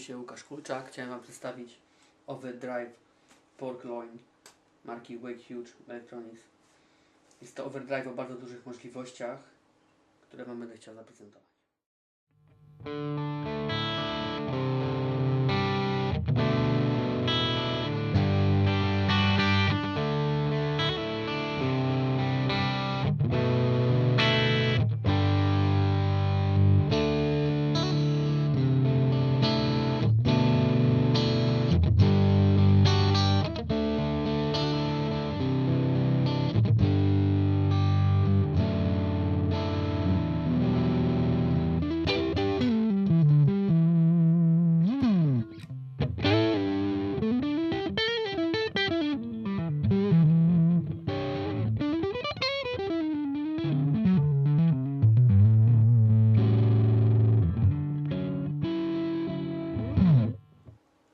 się Łukasz Kulczak. Chciałem Wam przedstawić Overdrive Pork Loin marki Wake Huge Electronics. Jest to overdrive o bardzo dużych możliwościach, które Wam będę chciał zaprezentować.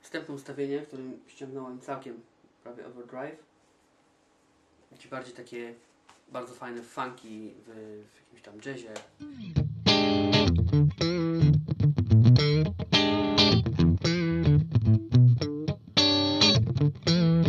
Wstępne ustawienie, w którym ściągnąłem całkiem prawie overdrive. Ci bardziej takie bardzo fajne funky w, w jakimś tam jazzie. Bardziej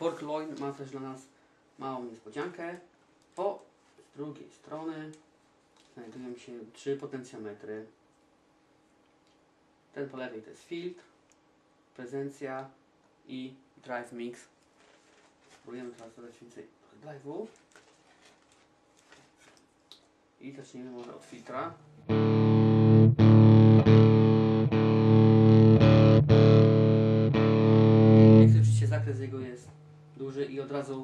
Pork loin ma też dla nas małą niespodziankę. Po z drugiej strony znajdują się trzy potencjometry. Ten po lewej to jest filtr, prezencja i drive mix. Spróbujemy teraz dodać więcej drive'u. I zaczniemy może od filtra.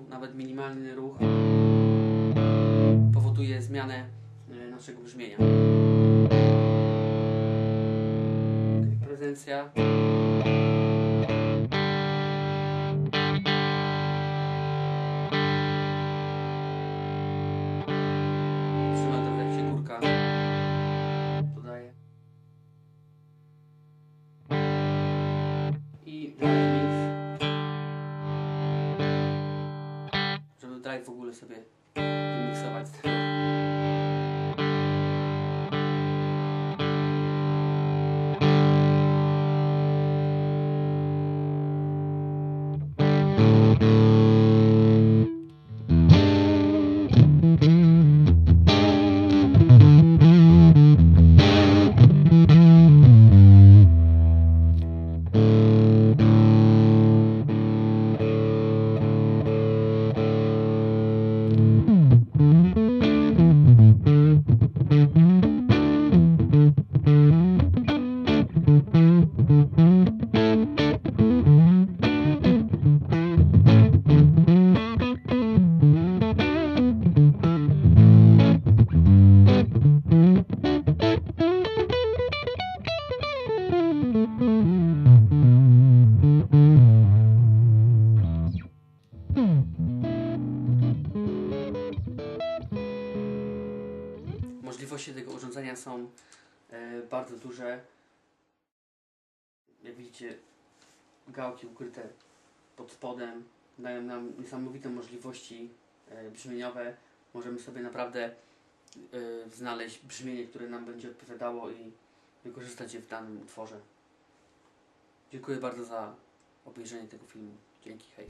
Nawet minimalny ruch powoduje zmianę e, naszego brzmienia. Prezencja. Drive w ogóle sobie wymiksować Możliwości tego urządzenia są e, bardzo duże. Jak widzicie, gałki ukryte pod spodem dają nam niesamowite możliwości e, brzmieniowe. Możemy sobie naprawdę e, znaleźć brzmienie, które nam będzie odpowiadało i wykorzystać je w danym utworze. Dziękuję bardzo za obejrzenie tego filmu. Dzięki, hej.